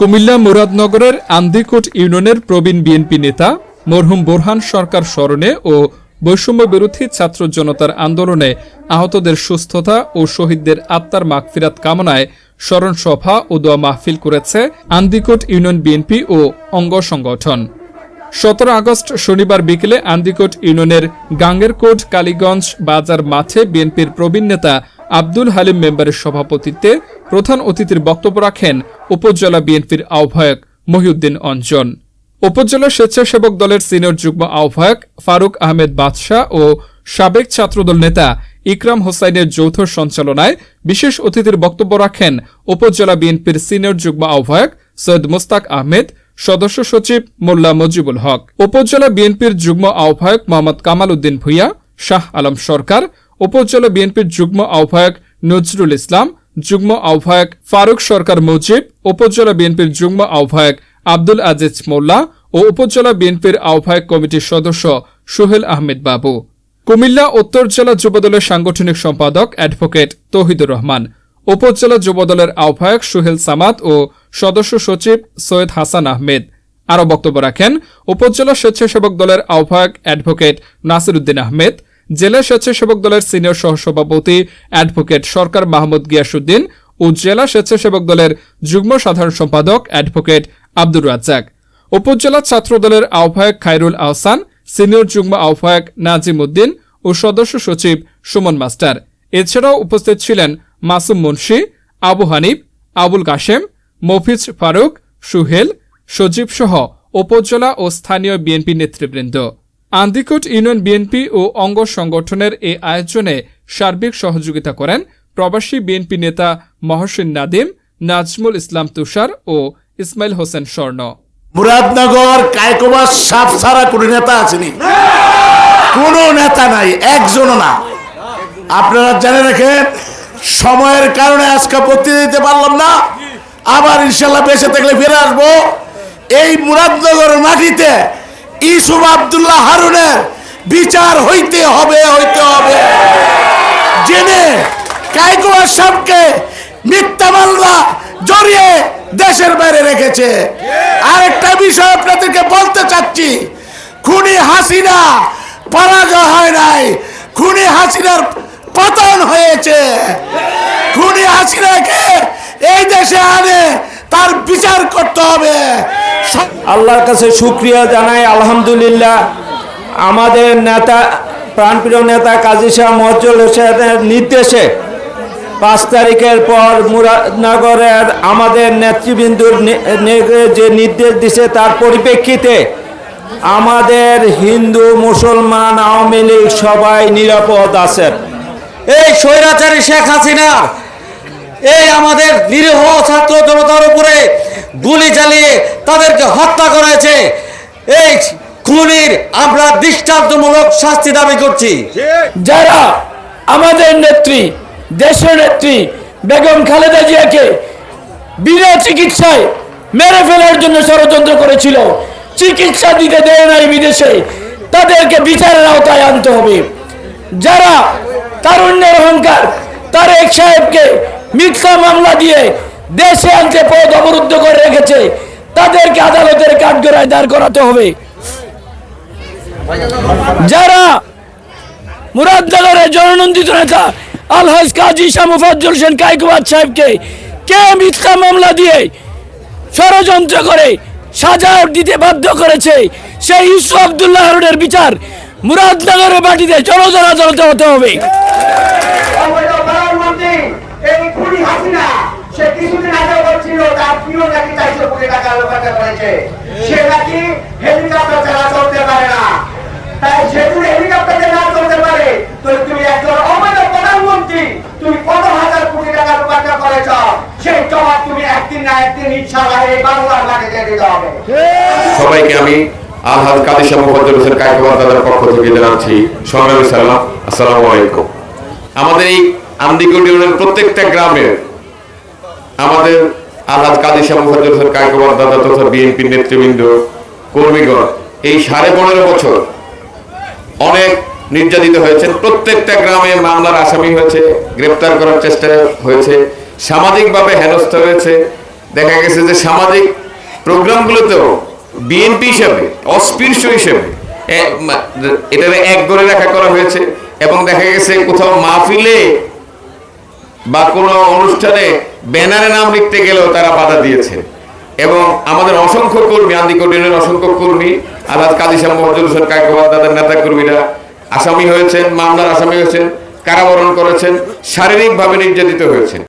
কুমিল্লা মুরাদনগরের আন্দিকোট ইউনিয়নের প্রবীণ বিএনপি নেতা মরহুম বোরহান সরকার স্মরণে ও বৈষম্য বিরোধী ছাত্র জনতার আন্দোলনে আহতদের সুস্থতা ও শহীদদের আত্মার মাগফিরাত কামনায় স্মরণ সভা ও দোয়া মাহফিল করেছে আন্দিকোট ইউনিয়ন বিএনপি ও অঙ্গ সংগঠন। সতেরো আগস্ট শনিবার বিকেলে আন্দিকোট ইউনিয়নের গাঙ্গেরকোট, কালীগঞ্জ বাজার মাঠে বিএনপির প্রবীণ নেতা আব্দুল হালিম মেম্বারের সভাপতিত্বে প্রধান অতিথির বক্তব্য রাখেন উপজেলা বিএনপির আহ্বায়ক মহিউদ্দিন অঞ্জন। উপজেলা স্বেচ্ছাসেবক দলের সিনিয়র যুগ্ম আহ্বায়ক ফারুক আহমেদ বাদশাহ ও সাবেক ছাত্রদল নেতা ইকরাম হোসাইনের যৌথ সঞ্চালনায় বিশেষ অতিথির বক্তব্য রাখেন উপজেলা বিএনপির সিনিয়র যুগ্ম আহ্বায়ক সৈয়দ মুস্তাক আহমেদ, সদস্য সচিব মোল্লা মজিবুল হক। উপজেলা বিএনপির যুগ্ম আহ্বায়ক মোহাম্মদ কামাল উদ্দিন ভুইয়া, শাহ আলম সরকার উপজেলা বিএনপির যুগ্ম আহ্বায়ক নজরুল ইসলাম, যুগ্ম আহ্বায়ক ফারুক সরকার মুজিব, উপজেলা বিএনপির যুগ্ম আহ্বায়ক আব্দুল আজিজ মোল্লা ও উপজেলা বিএনপির আহ্বায়ক কমিটির সদস্য সোহেল আহমেদ বাবু। কুমিল্লা উত্তর জেলা যুবদলের সাংগঠনিক সম্পাদক অ্যাডভোকেট তৌহিদুর রহমান, উপজেলা যুবদলের আহ্বায়ক সুহেল সামাদ ও সদস্য সচিব সৈয়দ হাসান আহমেদ। আরও বক্তব্য রাখেন, উপজেলা স্বেচ্ছাসেবক দলের আহ্বায়ক অ্যাডভোকেট নাসির উদ্দিন আহমেদ জেলা স্বেচ্ছাসেবক দলের সিনিয়র সহসভাপতি অ্যাডভোকেট সরকার মাহমুদ গিয়াসুদ্দিন ও জেলা স্বেচ্ছাসেবক দলের যুগ্ম সাধারণ সম্পাদক অ্যাডভোকেট আব্দুর রাজ্জাক। উপজেলা ছাত্র দলের আহ্বায়ক খায়রুল আহসান, সিনিয়র যুগ্ম আহ্বায়ক নাজিম উদ্দিন ও সদস্য সচিব সুমন মাস্টার। এছাড়াও উপস্থিত ছিলেন মাসুম মুন্সি, আবু হানিফ, আবুল কাশেম, মফিজ ফারুক, সুহেল, সজীব সহ উপজেলা ও স্থানীয় বিএনপি নেতৃবৃন্দ। আন্দিকোট ইউনিয়ন বিএনপি ও অঙ্গ সংগঠনের এই আয়োজনে সার্বিক সহযোগিতা করেন প্রবাসী বিএনপি নেতা মহসিন নাদিম, নাজমুল ইসলাম তুষার ও ইসমাইল হোসেন স্বর্ণ। মুরাদনগর কায়কোবা সাপ ছাড়া কোনো নেতা আসেনি। কোনো নেতা নাই, একজনও না। আপনারা জেনে রাখেন, সময়ের কারণে আজকে বক্তৃতা দিতে পারলাম না। আবার ইনশাল্লাহ বেঁচে থাকলে ফিরে আসব। এই মুরাদনগর মাটিতে ইসুফ আবদুল্লাহ হারুনের বিচার হইতে হবে হইতে হবে। জেনে সাপকে মিথ্যা মামলা জড়িয়ে দেশের বাইরে রেখেছে। আরেকটা বিষয় আপনাদেরকে বলতে চাচ্ছি, খুনি হাসিনা পরাজয় হয় নাই, খুনি হাসিনার পতন হয়েছে। খুনি হাসিনাকে এই দেশে আনে, তার বিচার করতে হবে। আল্লাহর কাছে শুক্রিয়া জানাই, আলহামদুলিল্লাহ। আমাদের নেতা, প্রাণপ্রিয় নেতা কাজী শাহ মজ্জল হোসেনের নির্দেশে পাঁচ তারিখের পর মুরাদনগরের আমাদের নেতৃবৃন্দুর যে নির্দেশ দিছে তার পরিপ্রেক্ষিতে আমাদের হিন্দু, মুসলমান, আওয়ামী লীগ সবাই নিরাপদ আছেন এই স্বৈরাচারী শেখ হাসিনা, এই আমাদের নিরীহ ছাত্র জনতার উপরে গুলি চালিয়ে তাদেরকে হত্যা করেছে। এই খুনির আমরা দৃষ্টান্তমূলক শাস্তি দাবি করছি। যারা আমাদের নেত্রী, দেশের নেত্রী বেগম খালেদা জিয়াকে বিনা চিকিৎসায় মেরে ফেলার জন্য ষড়যন্ত্র করেছিল, চিকিৎসা দিতে দেয় নাই বিদেশে, তাদেরকে বিচারের আওতায় আনতে হবে। যারা তারুণ্যের অহংকার, তারেক সাহেবকে মিথ্যা মামলা দিয়ে দেশে আনতে পথ অবরুদ্ধ করে রেখেছে তাদেরকে আদালতের কাঠগড়ায় দাঁড় করাতে হবে। যারা মুরাদনগরের জননন্দিত নেতা আলহাজ কাজী শাহ মুফাজ্জল হোসেন কাইকুবাদ সাহেবকে কে মিথ্যা মামলা দিয়ে ষড়যন্ত্র করে সাজা দিতে বাধ্য করেছে, সেই ইউসুফ আবদুল্লাহ হারুনের বিচার মুরাদনগরের মাটিতে জনতার আদালতে হতে হবে। সে কিছুদিন আগে বলছিল তার প্রিয় নাকি কোটি টাকা করেছে। সে নাকি হেলিকপ্টার পারে না। তাই সে যদি হেলিকপ্টারে না চলতে পারে তুমি একজন অবৈধ প্রধানমন্ত্রী, তুমি কত হাজার কোটি টাকা করেছ? সেই জবাব তুমি একদিন না একদিন ইনশাআল্লাহ এই বাংলার মাটিতে দিতে হবে। সবাইকে আমি আলহাজ কাদির দাদার পক্ষ থেকে জানাচ্ছি সালাম। আসসালামু আলাইকুম। আমাদের এই আন্দিকুট ইউনিয়নের প্রত্যেকটা গ্রামের আমাদের আলহাজ কাদির হোসেন কাইকুবাদ দাদা তথা বিএনপি নেতৃবৃন্দ, কর্মীগণ, এই সাড়ে পনেরো বছর অনেক নির্যাতিত হয়েছেন। প্রত্যেকটা গ্রামে মামলার আসামি হয়েছে, গ্রেপ্তার করার চেষ্টা হয়েছে, সামাজিকভাবে হেনস্থ হয়েছে। দেখা গেছে যে সামাজিক প্রোগ্রামগুলোতেও বিএনপি হিসেবে, অস্পৃশ্য হিসেবে, এ- মা- এটারে এক করে রাখা করা হয়েছে। এবং দেখা গেছে কোথাও মাহফিলে বা কোনো অনুষ্ঠানে ব্যানারে নাম লিখতে গেলেও তারা বাধা দিয়েছেন এবং আমাদের অসংখ্য কর্মী আন্দিকোটিনের অসংখ্য কর্মী, আজাদ কাজী শাহ মহজুল হোসেন কায়কোবাদ তাদের নেতা কর্মীরা আসামি হয়েছেন, মামলার আসামি হয়েছেন, কারাবরণ করেছেন, শারীরিকভাবে নির্যাতিত হয়েছেন।